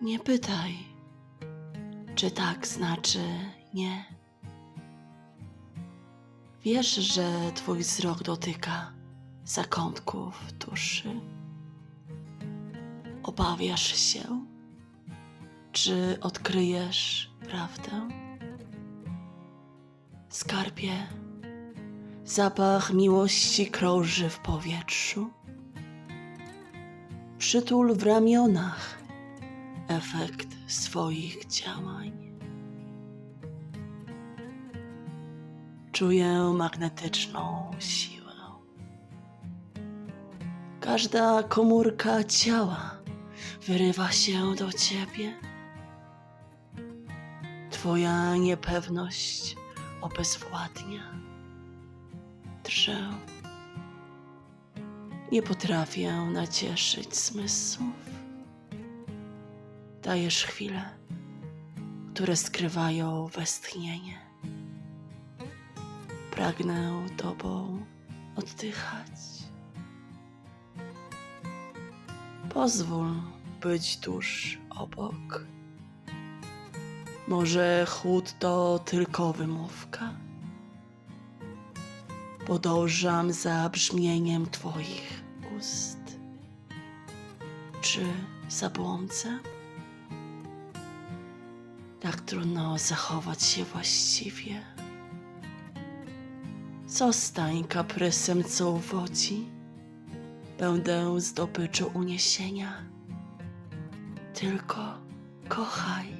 Nie pytaj, czy tak znaczy nie. Wiesz, że twój wzrok dotyka zakątków duszy. Obawiasz się, czy odkryjesz prawdę? Skarbie, zapach miłości krąży w powietrzu. Przytul w ramionach efekt swoich działań. Czuję magnetyczną siłę. Każda komórka ciała wyrywa się do ciebie. Twoja niepewność obezwładnia. Drżę. Nie potrafię nacieszyć zmysłów. Dajesz chwile, które skrywają westchnienie. Pragnę tobą oddychać. Pozwól być tuż obok. Może chłód to tylko wymówka? Podążam za brzmieniem Twoich ust. Czy zabłądzę? Tak trudno zachować się właściwie. Zostań kaprysem, co uwodzi. Będę zdobyczą uniesienia. Tylko kochaj.